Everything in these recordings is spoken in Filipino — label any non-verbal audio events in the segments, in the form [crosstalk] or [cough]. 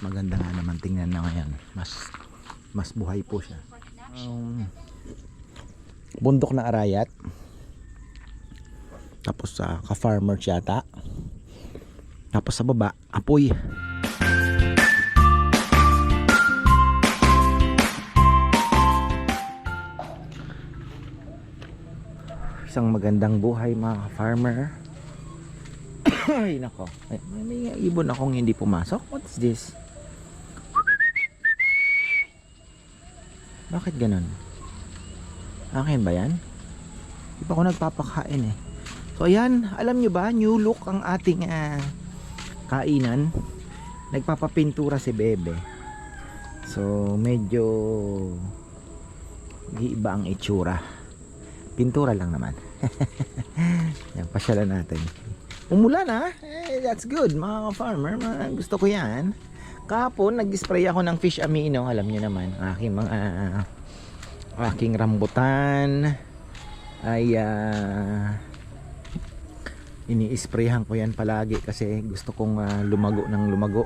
maganda nga naman tingnan na ngayon. Mas mas buhay po siya. Um, bundok na arayat. Tapos sa ka-farmer yata. Tapos sa baba, apoy. Isang magandang buhay mga farmer. [coughs] Ay nako. Ay, May, may ibon akong hindi pumasok. What's this? Bakit ganun? Akin ba yan? Di pa ako nagpapakain eh. So ayan, alam nyo ba, new look ang ating ah, kainan. Nagpapapintura si Bebe. So medyo iba ang itsura. Pintura lang naman. [laughs] yan, pasyalan natin. Umulan ha? Eh, that's good mga farmer. Gusto ko yan. Kahapon, nag-spray ako ng fish amino. Alam niyo naman, aking mga aking rambutan. Ay ah, ini-sprayhan ko yan palagi kasi gusto kong ah, lumago ng lumago.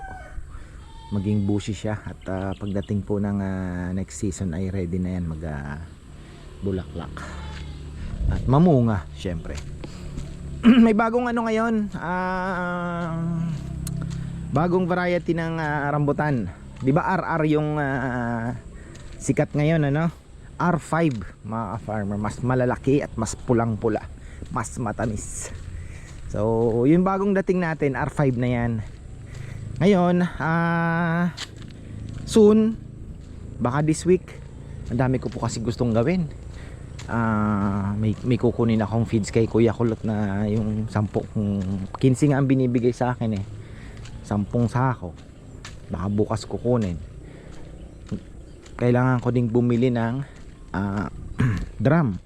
Maging bushy siya at ah, pagdating po ng ah, next season ay ready na yan mag ah, bulaklak at mamunga syempre. [clears throat] May bagong ano ngayon ah, bagong variety ng ah, rambutan. Di ba RR yung ah, sikat ngayon ano? R5 mga farmer. Mas malalaki at mas pulang pula mas matamis. So yung bagong dating natin R5 na yan. Ngayon ah soon baka this week ang dami ko po kasi gustong gawin. Ah may, may kukunin akong feeds kay Kuya Kulot na yung 10 15 nga ang binibigay sa akin eh 10 sako. Baka bukas kukunin. Kailangan ko ding bumili ng ah, [clears throat] drum.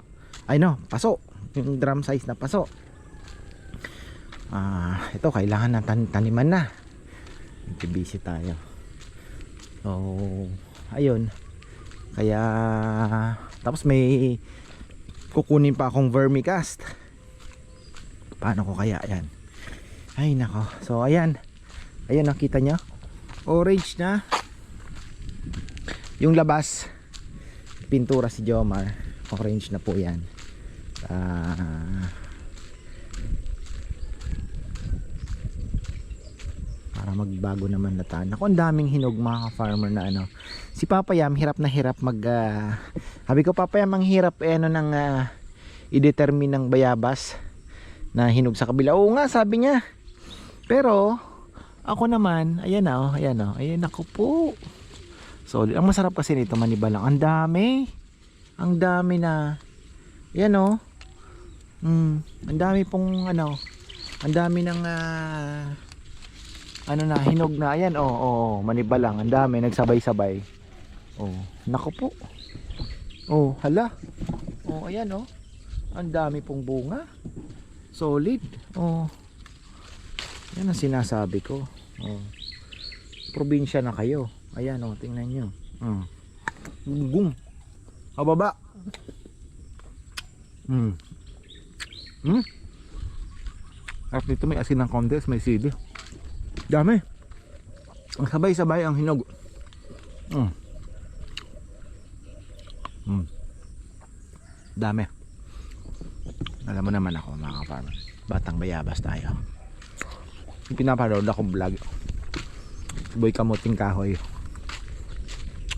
Ay no paso. Yung drum size na paso. Ah ito kailangan ng tan- taniman na. Busy tayo. So ayun. Kaya tapos may kukunin pa akong vermicast. Paano ko kaya? Yan ay nako. So ayan ayan nakita nyo orange na. Yung labas pintura si Jomar. Orange na po yan. Ah, para magbago naman na tan ako ang daming hinog mga farmer na ano. Si Papa Yam hirap na hirap mag ah, sabi ko Papa Yam ang hirap eh, ano ng ah, i-determine ng bayabas na hinog sa kabila. Oo nga sabi niya. Pero ako naman ayan na oh ayan oh ayan ako po So, ang masarap kasi nito manibalang. Ang dami. Ang dami na. Yan oh. Mm, ang dami pong ano. Ang dami ng ah, ano na hinog na. Ayan oh, oh, manibalang. Ang dami nagsabay-sabay. Oh, nako po. Oh, hala. Oh, ayan oh. Ang dami pong bunga. Solid. Oh. Yan ang sinasabi ko. Oh. Probinsya na kayo. Ayan o, tingnan nyo. Mm. Gum. Kababa. Mm. Mm. At dito may asin ng kondes, may sili. Dami. Ang sabay-sabay ang hinog. Mm. Mm. Dami. Alam mo naman ako mga farmer. Batang bayabas tayo. Yung pinapanood akong vlog. Boy Kamuting Kahoy.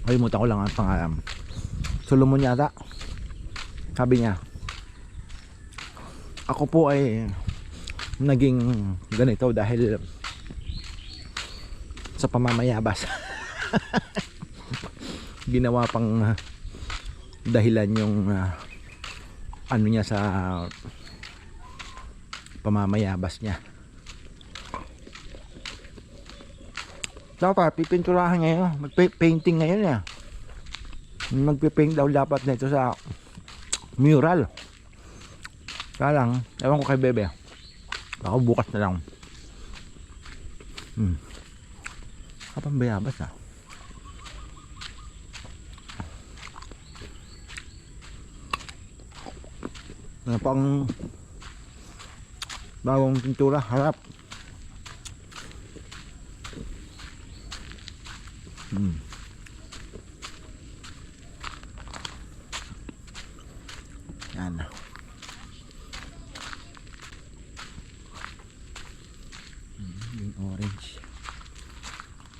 Kalimutan ko lang ang pangalan. Solomon yata. Sabi niya, ako po ay naging ganito dahil sa pamamayabas. [laughs] Ginawa pang uh, dahilan yung uh, ano niya sa pamamayabas niya. Dapat pipinturahan ngayon. Magpe-painting ngayon ya. Magpe-paint daw dapat nito sa mural. Kaya lang, ewan ko kay Bebe. Baka bukas na lang. Hmm. Kapang bayabas ah. Ano pang bagong pintura harap Hmm. Yan. Hmm, yung orange.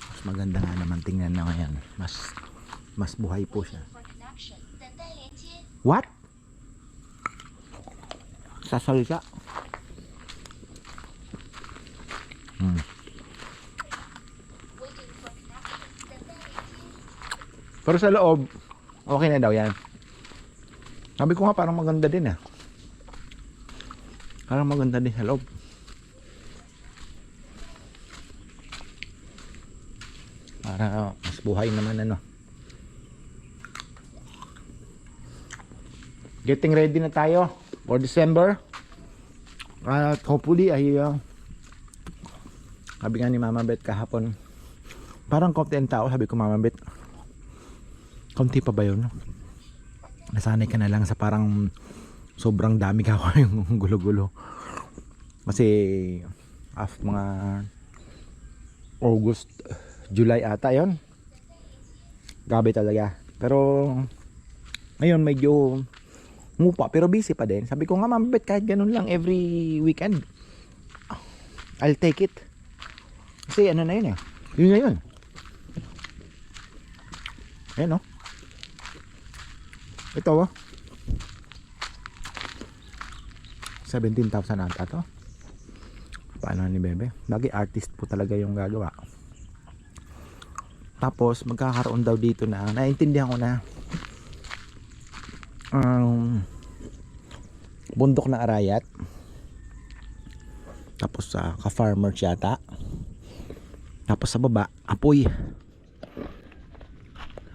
Mas maganda nga naman tingnan na ngayon. Mas mas buhay po siya. What? Sasalita. Hmm. Pero sa loob, okay na daw yan. Sabi ko nga parang maganda din ah. Parang maganda din sa loob. Para mas buhay naman ano. Getting ready na tayo for December. At hopefully ay uh, sabi nga ni Mama Beth kahapon parang konti ang tao sabi ko Mama Beth Kaunti pa ba yun? Nasanay ka na lang sa parang sobrang dami ka [laughs] yung gulo-gulo. Kasi af mga August, July ata yon. Gabi talaga. Pero ngayon medyo ngupa pero busy pa din. Sabi ko nga ma'am, bet kahit ganun lang every weekend. I'll take it. Kasi ano na yun eh. Yun na yun. Ayan oh. Ito oh. 17,000 ata to. Paano ni Bebe? Lagi artist po talaga yung gagawa. Tapos magkakaroon daw dito na naintindihan ko na um, bundok na arayat. Tapos sa ka-farmer yata. Tapos sa baba, apoy.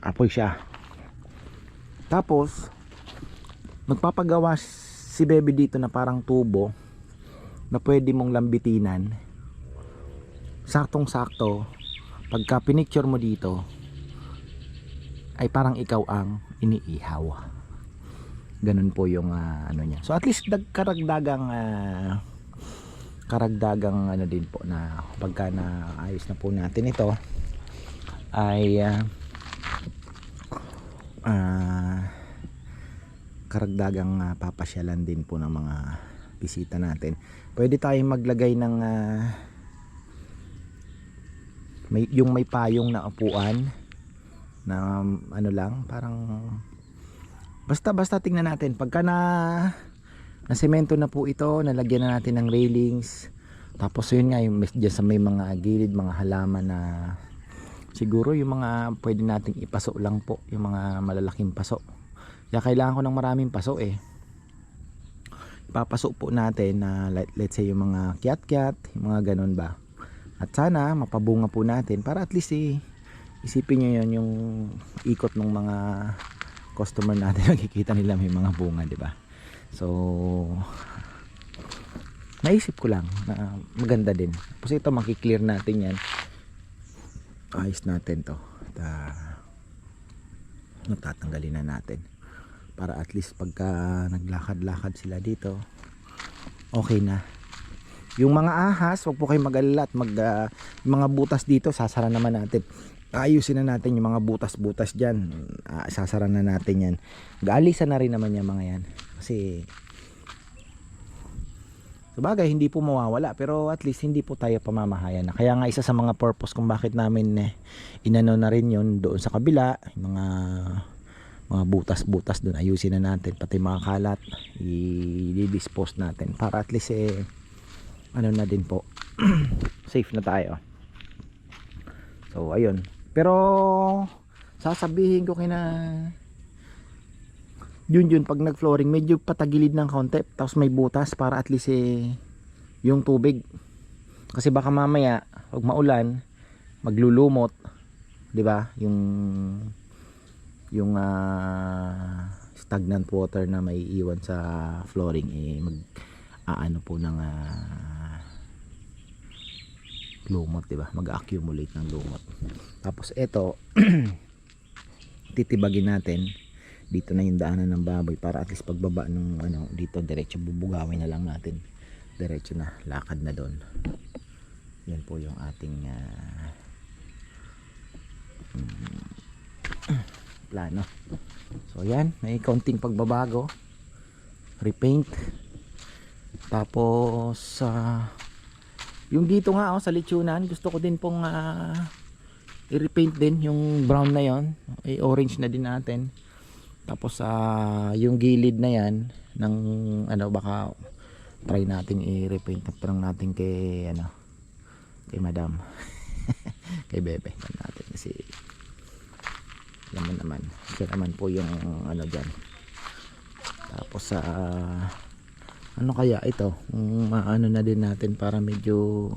Apoy siya. Tapos, magpapagawa si Bebe dito na parang tubo na pwede mong lambitinan. Saktong-sakto, pagka pinicture mo dito, ay parang ikaw ang iniihaw. Ganun po yung ah, ano niya. So at least dag karagdagang ah, karagdagang ano din po na pagka na ayos na po natin ito ay ah, ah, karagdagang ah, papasyalan din po ng mga bisita natin. Pwede tayong maglagay ng ah, may yung may payong na upuan na um, ano lang parang basta basta tingnan natin pagka na na semento na po ito nalagyan na natin ng railings tapos yun nga yung dyan sa may mga gilid mga halaman na siguro yung mga pwede nating ipaso lang po yung mga malalaking paso. Kaya kailangan ko ng maraming paso eh. Ipapaso po natin na let, let's say yung mga kiat-kiat yung mga ganun ba. At sana mapabunga po natin para at least eh, isipin nyo yun yung ikot ng mga customer natin. [laughs] Nakikita nila may mga bunga di ba? So naisip ko lang na maganda din. Tapos ito makiklear natin yan ayos natin to. At uh, natatanggalin na natin. Para at least pagka naglakad-lakad sila dito okay na. Yung mga ahas wag po kayong mag-alala at mag, yung mga butas dito sasara naman natin. Ayusin na natin yung mga butas-butas dyan. Ah, sasara na natin yan. Gaalisan na rin naman yung mga yan. Kasi Sabagay, hindi po mawawala pero at least hindi po tayo pamamahayan na. Kaya nga isa sa mga purpose kung bakit namin eh, inano na rin yun doon sa kabila, mga mga butas-butas doon ayusin na natin pati mga kalat i-dispose natin para at least eh ano na din po [clears throat] safe na tayo so ayun pero sasabihin ko kina yun yun pag nag flooring medyo patagilid ng konti tapos may butas para at least eh yung tubig. Kasi baka mamaya pag maulan maglulumot di ba? Yung yung ah, stagnant water na may iwan sa flooring eh mag aano po ng ah, lumot di ba? Mag-accumulate ng lumot. Tapos eto [clears throat] titibagin natin dito na yung daanan ng baboy para at least pagbaba ng ano dito diretso bubugawin na lang natin diretso na lakad na doon yan po yung ating mm, plano. So yan, may kaunting pagbabago. Repaint. Tapos sa yung dito nga oh, sa lechonan, gusto ko din pong ah, i-repaint din yung brown na yon. Eh, orange na din natin. Tapos sa yung gilid na yan ng ano baka try natin i-repaint Tanong natin kay ano kay madam. [laughs] Kay bebe. Natin kasi mo naman siya naman po yung ano dyan. Tapos sa ano kaya ito? Kung ano na din natin para medyo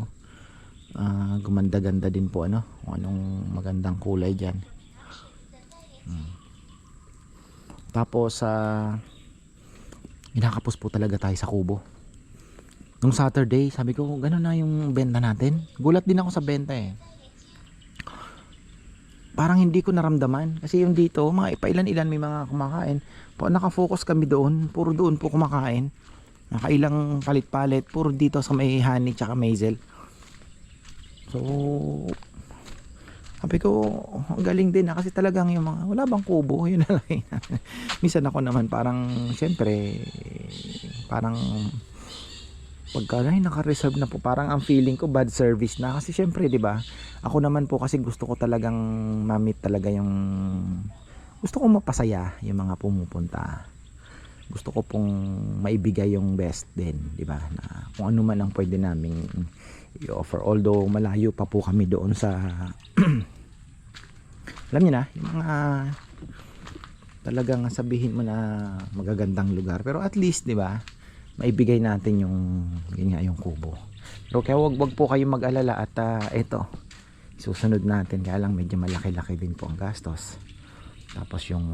ah, gumanda-ganda din po ano? Anong magandang kulay dyan. Hmm. Tapos sa inakapos po talaga tayo sa kubo. Nung Saturday sabi ko gano'n na yung benta natin. Gulat din ako sa benta eh. Parang hindi ko naramdaman. Kasi yung dito mga ipailan-ilan may mga kumakain. Po nakafocus kami doon. Puro doon po kumakain. Nakailang palit-palit. Puro dito sa may honey tsaka mazel so sabi ko ang galing din na kasi talagang yung mga wala bang kubo? [laughs] Yun na lang minsan ako naman parang syempre parang pagka ay naka-reserve na po parang ang feeling ko bad service na. Kasi syempre 'di ba ako naman po kasi gusto ko talagang ma-meet talaga yung gusto ko mapasaya yung mga pumupunta. Gusto ko pong maibigay yung best din 'di ba na kung ano man ang pwede naming i-offer. Although malayo pa po kami doon sa [clears throat] alam niyo na yung mga talagang sabihin mo na magagandang lugar. Pero at least 'di ba maibigay natin yung yun nga yung kubo. Pero kaya wag wag po kayong mag-alala at ah, ito susunod natin. Kaya lang medyo malaki-laki din po ang gastos. Tapos yung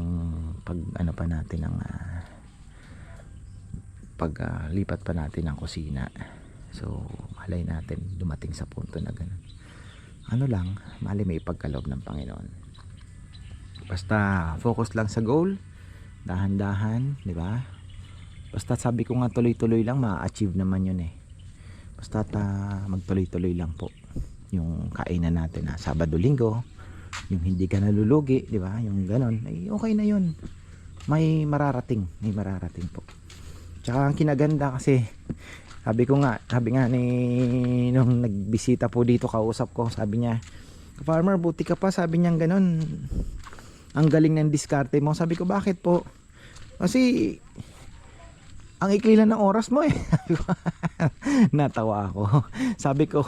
pag ano pa natin ng ah, pag ah, lipat pa natin ng kusina so malay natin dumating sa punto na ganun. Ano lang mali may ipagkaloob ng Panginoon. Basta focus lang sa goal dahan-dahan di ba? Basta sabi ko nga tuloy-tuloy lang ma-achieve naman yun eh. Basta magtuloy-tuloy lang po yung kainan natin na Sabado Linggo. Yung hindi ka nalulugi di ba? Yung ganon ay okay na yun. May mararating may mararating po. Tsaka ang kinaganda kasi sabi ko nga sabi nga ni nung nagbisita po dito kausap ko sabi niya farmer buti ka pa sabi niya ganon ang galing ng diskarte mo. Sabi ko bakit po? Kasi ang ikli lang ng oras mo eh. [laughs] Natawa ako. [laughs] Sabi ko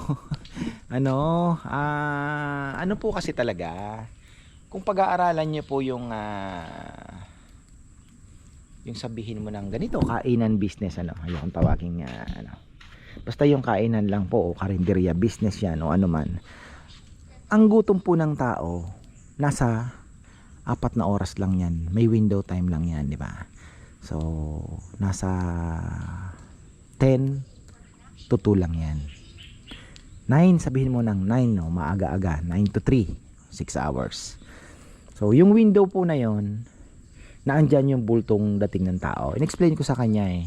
[laughs] ano ah, ano po kasi talaga? Kung pag-aaralan niyo po yung ah, yung sabihin mo ng ganito kainan business ano? Ayun tawagin nga ano. Basta yung kainan lang po o karinderya business yan o ano man. Ang gutom po ng tao nasa apat na oras lang yan. May window time lang yan di ba? So nasa 10 to 2 lang yan. 9 sabihin mo ng 9 no? Maaga-aga 9 to 3 6 hours. So yung window po na yon naandyan yung bultong dating ng tao. Inexplain ko sa kanya eh.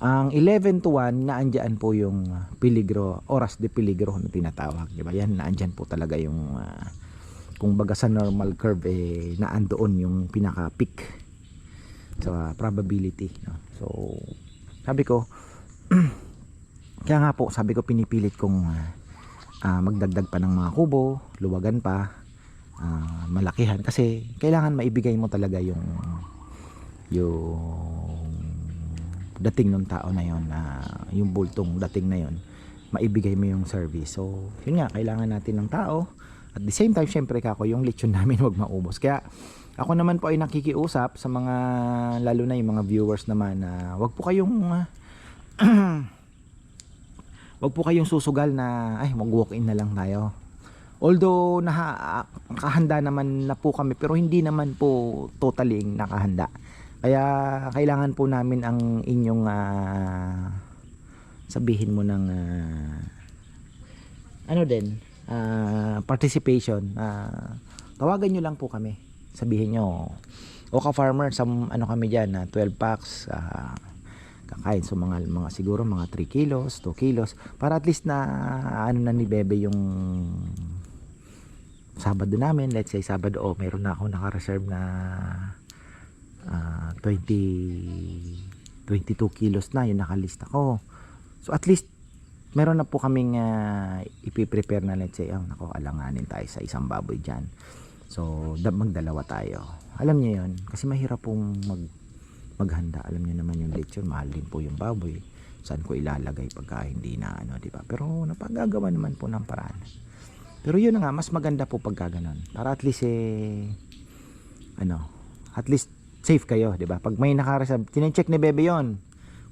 Ang 11 to 1 naandyan po yung ah, piligro oras de piligro na tinatawag di ba? Yan naandyan po talaga yung ah, kung baga sa normal curve eh naandoon yung pinaka peak sa probability no? so sabi ko [clears throat] kaya nga po sabi ko pinipilit kong ah, ah, magdagdag pa ng mga kubo luwagan pa ah, malakihan. Kasi kailangan maibigay mo talaga yung yung dating ng tao na yon na yung bultong dating na yon maibigay mo yung service. So yun nga kailangan natin ng tao. At the same time syempre kako yung lechon [laughs] namin wag maubos. Kaya ako naman po ay nakikiusap sa mga lalo na yung mga viewers naman na wag po kayong [clears throat] ah, wag po kayong susugal na ay mag walk in na lang tayo although nakahanda naman na po kami pero hindi naman po totally nakahanda. Kaya kailangan po namin ang inyong ah, sabihin mo ng ah, ano din ah, participation. Ah, tawagan nyo lang po kami. Sabihin nyo o ka farmer sa ano kami dyan na 12 packs ah, kakain so mga, mga siguro mga 3 kilos 2 kilos para at least na ano na ni bebe yung Sabado namin, let's say Sabado, oh, meron na ako naka-reserve na ah, 20 22 kilos na yung nakalista ko. So at least meron na po kaming uh, ipiprepare na let's say ang nako alanganin tayo sa isang baboy diyan. So da- magdalawa tayo. Alam niyo 'yon kasi mahirap pong mag maghanda. Alam niyo naman yung lechon, mahal din po yung baboy. Saan ko ilalagay pagka hindi na ano, di ba? Pero napagagawa naman po ng paraan. Pero yun na nga, mas maganda po pagka ganun. Para at least eh, ano, at least safe kayo, di ba? Pag may nakareserve, tinecheck ni Bebe yon.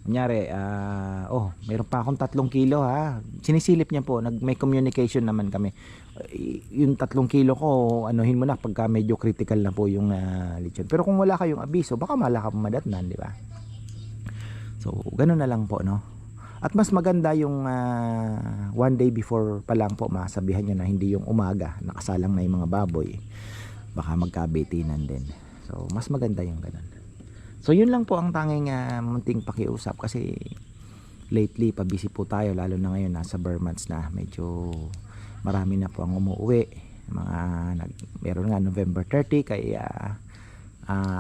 Kunyari, ah, oh, mayroon pa akong tatlong kilo ha. Sinisilip niya po, nag, may communication naman kami. Yung tatlong kilo ko, anuhin mo na pagka medyo critical na po yung ah, lechon. Pero kung wala kayong abiso, baka mala ka madatnan, di ba? So, ganun na lang po, no? At mas maganda yung ah, one day before pa lang po masabihan nyo na hindi yung umaga, nakasalang na yung mga baboy. Baka magkabitinan din. So, mas maganda yung ganun. So, yun lang po ang tanging ah, munting pakiusap kasi lately, pabisi po tayo, lalo na ngayon, nasa bare months na. Medyo marami na po ang umuwi. Mga, nag, meron nga November 30 kay ah,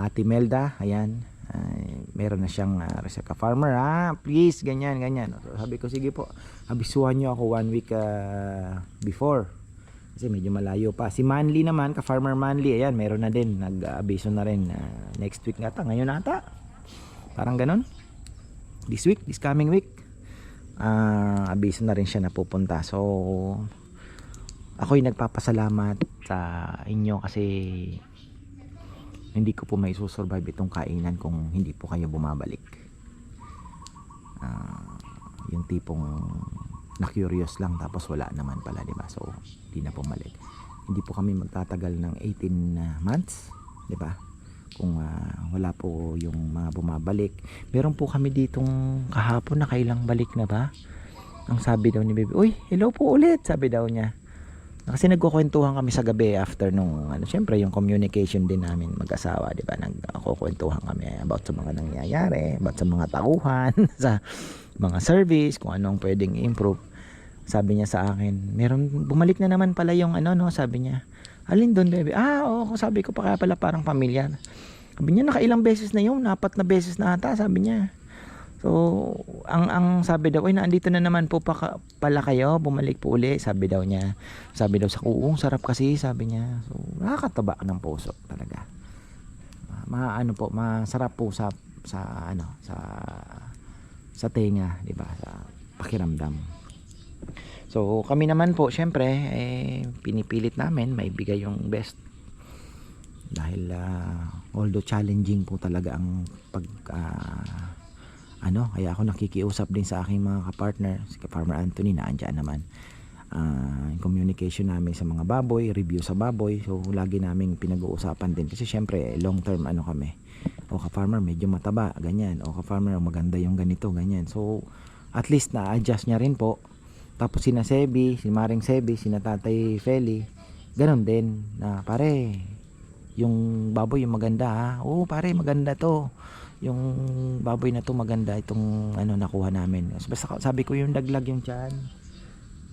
Ate Melda, ayan, ay, meron na siyang uh, reserve ka farmer ha please ganyan ganyan. Sabi ko sige po abisuhan nyo ako one week ah, before. Kasi medyo malayo pa. Si Manly naman ka farmer Manly ayan meron na din. Nag-abiso na rin ah, next week nata ngayon nata parang ganon this week this coming week. Ah abiso na rin siya na pupunta so ako'y nagpapasalamat sa inyo kasi hindi ko po may susurvive itong kainan kung hindi po kayo bumabalik. Ah, yung tipong na-curious lang tapos wala naman pala, di ba? So, hindi na pumalik. Hindi po kami magtatagal ng 18 na months, di ba? Kung ah, wala po yung mga bumabalik. Meron po kami ditong kahapon na kailang balik na ba? Ang sabi daw ni Baby, Uy, hello po ulit, sabi daw niya. Kasi nagkukwentuhan kami sa gabi after nung ano, syempre yung communication din namin mag-asawa, 'di ba? Nagkukwentuhan kami about sa mga nangyayari, about sa mga tauhan, [laughs] sa mga service, kung anong pwedeng improve. Sabi niya sa akin, meron bumalik na naman pala yung ano no, sabi niya. Alin doon, baby? Ah, oo, sabi ko pa kaya pala parang pamilyar. Sabi niya, nakailang beses na yun, apat na beses na ata, sabi niya. So, ang ang sabi daw, ay naandito na naman po pa, ka- pala kayo, bumalik po uli, sabi daw niya. Sabi daw sa kuong, sarap kasi, sabi niya. So, nakakataba ng puso talaga. Ma, ma- ano po, masarap po sa sa ano, sa sa tenga, 'di ba? Sa pakiramdam. So, kami naman po, syempre, eh, pinipilit namin maibigay yung best dahil ah, although challenging po talaga ang pag ah, ano, kaya ako nakikiusap din sa aking mga kapartner, si Farmer Anthony na andyan naman. Yung communication namin sa mga baboy, review sa baboy. So lagi naming pinag-uusapan din kasi syempre long term ano kami. O ka-farmer medyo mataba, ganyan. O ka-farmer maganda yung ganito, ganyan. So at least na-adjust niya rin po. Tapos sina Sebi, si Maring Sebi, sina Tatay Feli, ganun din na pare yung baboy yung maganda ha. Oo pare maganda to yung baboy na to maganda itong ano nakuha namin. So, basta sabi ko yung daglag yung tiyan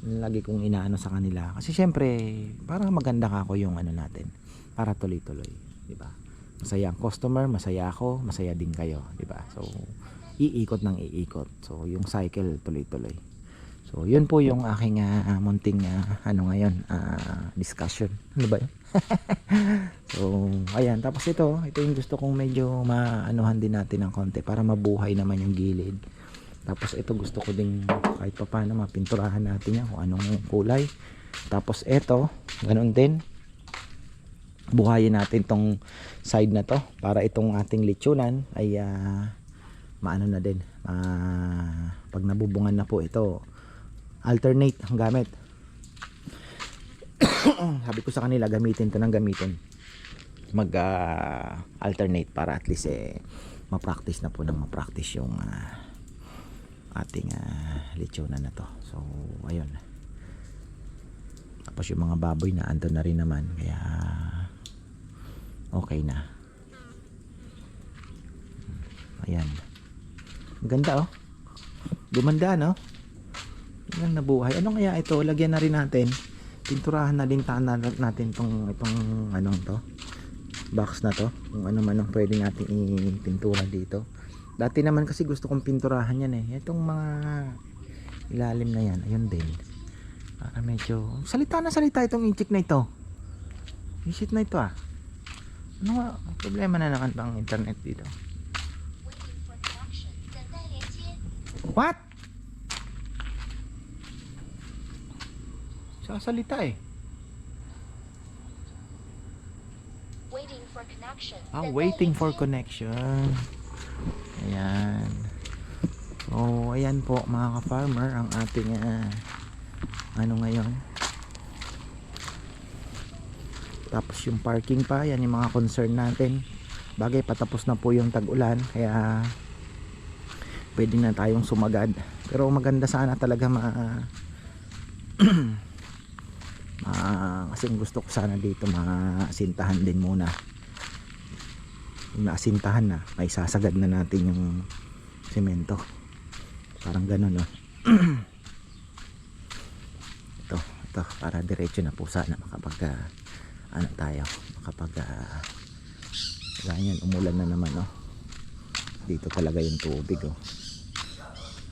lagi kong inaano sa kanila. Kasi syempre para maganda ka ako yung ano natin para tuloy-tuloy di ba? Masaya ang customer masaya ako masaya din kayo di ba? So iikot ng iikot. So yung cycle tuloy-tuloy. So yun po yung aking ah, munting ah, ano ngayon ah, discussion. Ano ba yun [laughs] So, ayan. Tapos ito, ito yung gusto kong medyo maanuhan din natin ng konti para mabuhay naman yung gilid. Tapos ito gusto ko ding kahit pa paano mapinturahan natin yan kung anong kulay. Tapos ito, ganun din. Buhayin natin tong side na to para itong ating lechonan ay ah, maano na din. Ah, pag nabubungan na po ito, alternate ang gamit. [coughs] sabi ko sa kanila gamitin to ng gamitin. Mag ah, alternate para at least eh ma-practice na po ng ma-practice yung ah, ating uh, lechonan na to. So ayun. Tapos yung mga baboy na ando na rin naman kaya okay na. Ayan. Ganda oh. Gumanda no? Yan nabuhay ano kaya ito? Lagyan na rin natin pinturahan na din tahanan natin tong itong anong to box na to. Kung ano man ang pwede natin ipintura dito. Dati naman kasi gusto kong pinturahan yan eh. Itong mga ilalim na yan ayun din. Para medyo salita na salita itong inchik na ito. Visit na ito ah. Ano nga problema na naman bang internet dito? What? Sasalita eh. Waiting for connection. Ah, waiting for connection. Ayan. So, ayan po mga ka-farmer ang ating uh, ano ngayon. Tapos yung parking pa, yan yung mga concern natin. Bagay patapos na po yung tag-ulan kaya pwede na tayong sumagad. Pero maganda sana talaga ma [clears throat] kasi gusto ko sana dito maasintahan din muna. Yung naasintahan na. Ay sasagad na natin yung semento parang ganun no? [clears throat] Ito ito. Para diretso na po sana. Makapag ah, ano tayo? Makapag uh, ganyan umulan na naman no? Dito talaga yung tubig oh.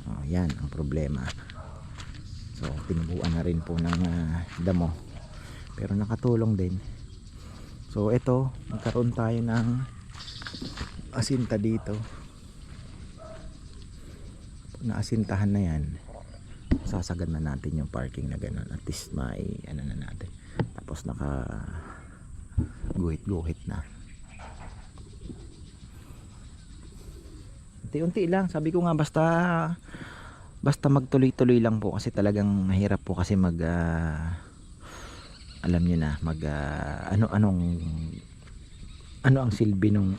oh yan ang problema. So tinubuan na rin po ng ah, damo pero nakatulong din. So ito nagkaroon tayo ng asinta dito. Naasintahan na yan. Sasagad na natin yung parking na gano'n at least may ano na natin. Tapos naka guhit guhit na. Unti-unti lang. Sabi ko nga basta basta magtuloy-tuloy lang po. Kasi talagang mahirap po kasi mag ah, alam niyo na mag ah, ano anong ano ang silbi nung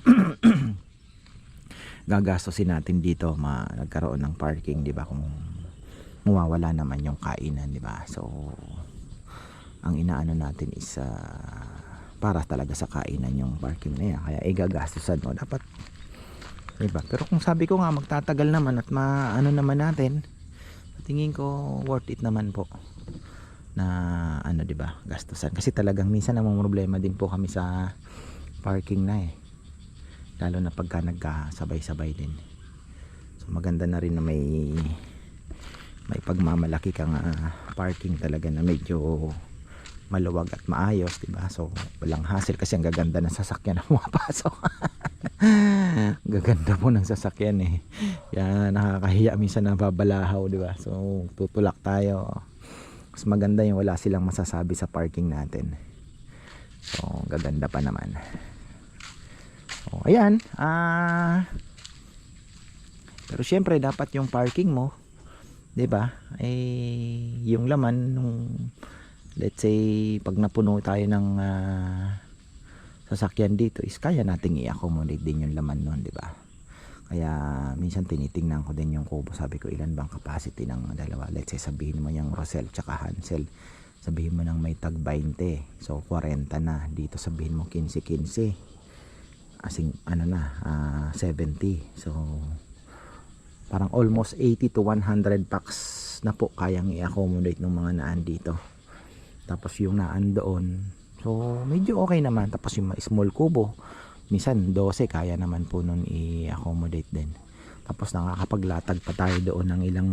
[clears throat] gagastosin natin dito ma nagkaroon ng parking di ba? Kung mawawala naman yung kainan di ba? So ang inaano natin is ah, para talaga sa kainan yung parking na yan. Kaya igagastosan mo dapat di ba? Pero kung sabi ko nga magtatagal naman at maano naman natin tingin ko worth it naman po na ano 'di ba gastusan. Kasi talagang minsan namang problema din po kami sa parking na eh. Lalo na pagka nagkasabay-sabay din. So maganda na rin na may may pagmamalaki kang ah, parking talaga na medyo maluwag at maayos 'di ba? So walang hassle kasi ang gaganda ng sasakyan na [laughs] pumapasok. Gaganda po ng sasakyan eh. Kaya nakakahiya minsan na babalahaw 'di ba? So tutulak tayo mas maganda yung wala silang masasabi sa parking natin. So gaganda pa naman. So ayan ah pero syempre dapat yung parking mo 'di ba? Ay yung laman nung let's say pag napuno tayo ng ah, sasakyan dito is kaya nating i-accommodate din yung laman nun 'di ba kaya minsan tinitingnan ko din yung kubo. Sabi ko ilan bang capacity ng dalawa? Let's say sabihin mo yung Rosel tsaka Hansel. Sabihin mo nang may tag 20 so 40 na. Dito sabihin mo 15-15 asing ano na ah, 70 so parang almost 80 to 100 packs na po kayang i-accommodate ng mga naan dito. Tapos yung naan doon. So medyo okay naman. Tapos yung small kubo minsan 12 kaya naman po nun i-accommodate din. Tapos nakakapaglatag pa tayo doon ng ilang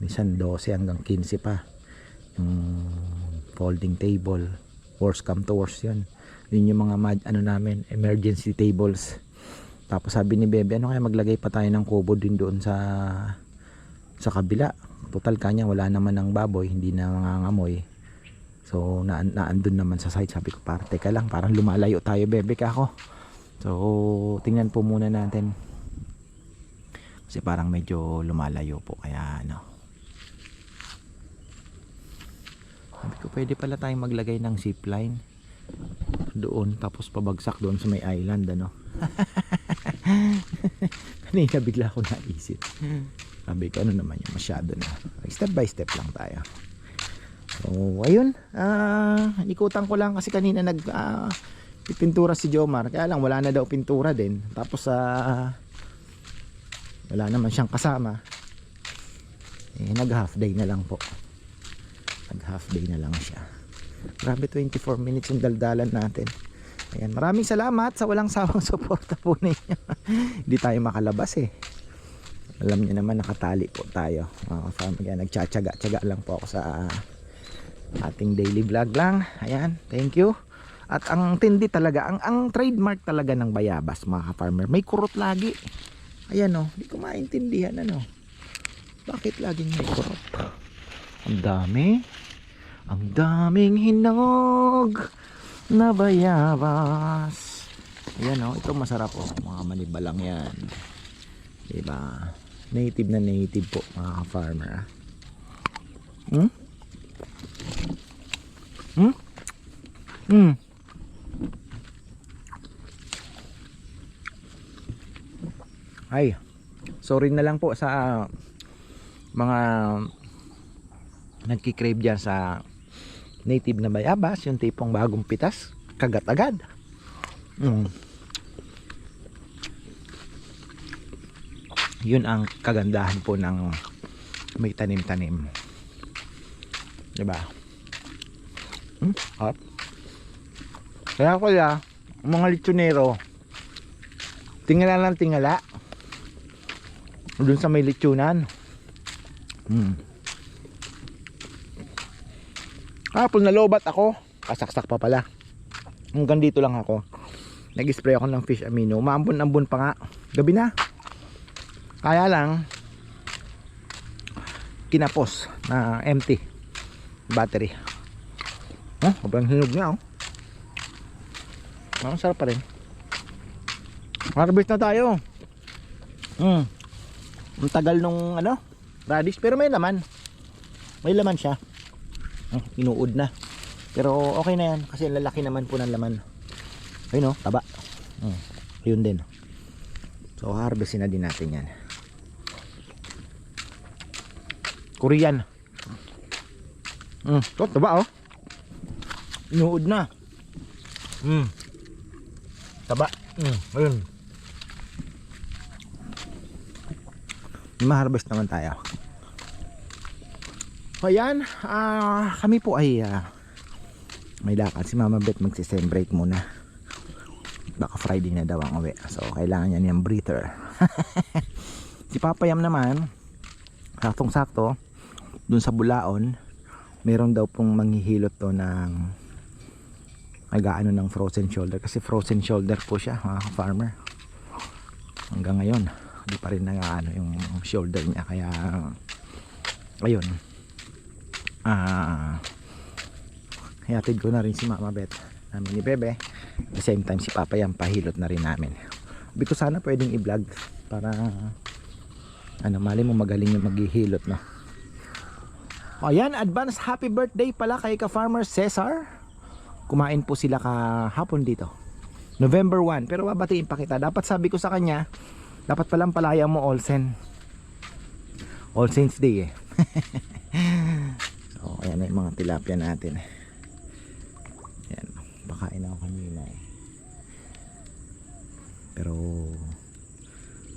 minsan 12 hanggang 15 pa. Yung folding table worst come to worst yun. Yun yung mga ano namin emergency tables. Tapos sabi ni Bebe ano kaya maglagay pa tayo ng kubo din doon sa sa kabila? Total kanya wala naman ng baboy hindi na mangangamoy so na naandun naman sa site. Sabi ko para teka lang parang lumalayo tayo bebe ka ako. So tingnan po muna natin. Kasi parang medyo lumalayo po kaya ano. Sabi ko pwede pala tayong maglagay ng zipline doon tapos pabagsak doon sa may island ano. [laughs] Kanina bigla ako naisip. Sabi ko ano naman yung masyado na. Step by step lang tayo so ayun ah ikutan ko lang kasi kanina nag ah, pintura si Jomar kaya lang wala na daw pintura din tapos ah wala naman siyang kasama eh nag half day na lang po nag half day na lang siya Grabe 24 minutes yung daldalan natin. Ayan, maraming salamat sa walang sawang [laughs] suporta po ninyo. [laughs] Hindi tayo makalabas eh. Alam niyo naman nakatali po tayo. Mga farmer yan, nagtsatsaga-tsaga lang po ako sa ah, ating daily vlog lang. Ayan, thank you. At ang tindi talaga, ang, ang trademark talaga ng bayabas mga farmer, may kurot lagi. Ayan oh, hindi ko maintindihan ano. Bakit laging may kurot? Ang dami. Ang daming hinog na bayabas. Ayan oh, ito masarap oh. Mga manibalang yan. Diba? Native na native po mga farmer. Ah. Hmm? Hmm? Hmm. Ay, sorry na lang po sa mga nagkikrave dyan sa native na bayabas, yung tipong bagong pitas, kagat agad. Mm. Yun ang kagandahan po ng may tanim-tanim. Diba? Hmm? Hot. Kaya kaya, mga lechonero, tingala lang tingala. Doon sa may lechonan. Hmm. Kapon nalobat ako. Kasaksak pa pala. Hanggang dito lang ako. Nag-spray ako ng fish amino. Maambon-ambon pa nga. Gabi na. Kaya lang, kinapos na empty battery. Oh, sobrang hinog niya oh. Ang sarap pa rin. Harvest na tayo. Hmm. Ang tagal nung ano, radish pero may laman. May laman siya. Oh, inuud na. Pero okay na yan kasi lalaki naman po ng laman. Ayun oh, taba. Hmm. Yun din. So harvestin na din natin yan. Korean. Hmm, to taba oh. Inuud na. Hmm. Taba. Hmm, ayun. ma-harvest naman tayo ayan ah, kami po ay ah, may lakad si Mama Bet magsi-sem break muna baka Friday na daw ang uwi so kailangan niya niyang breather [laughs] si Papa Yam naman saktong sakto dun sa Bulaon meron daw pong manghihilot to ng nagaano ng frozen shoulder. Kasi frozen shoulder po siya mga farmer hanggang ngayon hindi pa rin nang ano yung shoulder niya. Kaya ayun. Ah hayatid ko na rin si Mama Beth namin ni Bebe. At the same time si Papa yan pahilot na rin namin. Ko sana pwedeng i-vlog para ano mali mo magaling yung maghihilot no ayan advance happy birthday pala kay ka farmer Cesar. Kumain po sila kahapon dito. November 1 pero babatiin pa kita. Dapat sabi ko sa kanya dapat palang palaya mo Olsen. All Saints Day eh. So [laughs] ayan na yung mga tilapia natin. Ayan pakain ako kanina eh. Pero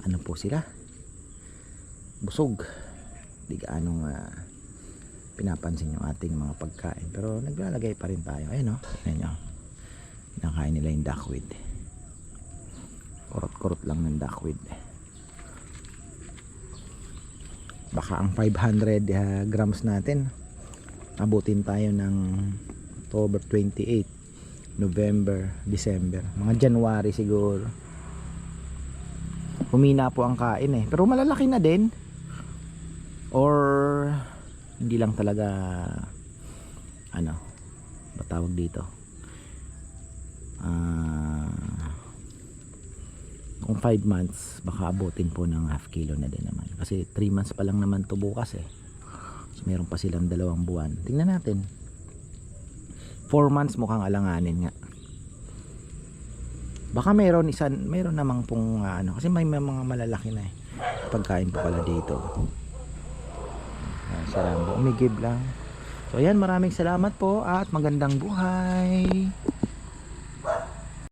ano po sila? Busog. Di gaanong uh, pinapansin yung ating mga pagkain. Pero naglalagay pa rin tayo. Ayun o tignan nyo kinakain nila yung duckweed kurot-kurot lang ng duckweed baka ang 500 uh, grams natin abutin tayo ng October 28 November, December. Mga January siguro. Humina po ang kain eh. Pero malalaki na din hindi lang talaga ano ba tawag dito. Ah kung 5 months baka abutin po ng half kilo na din naman. Kasi 3 months pa lang naman to bukas eh. So meron pa silang dalawang buwan. Tingnan natin. 4 months mukhang alanganin nga. Baka meron isa meron namang pong ah, ano kasi may, may mga malalaki na eh pagkain po pala dito salamat umigib lang. So ayan maraming salamat po at magandang buhay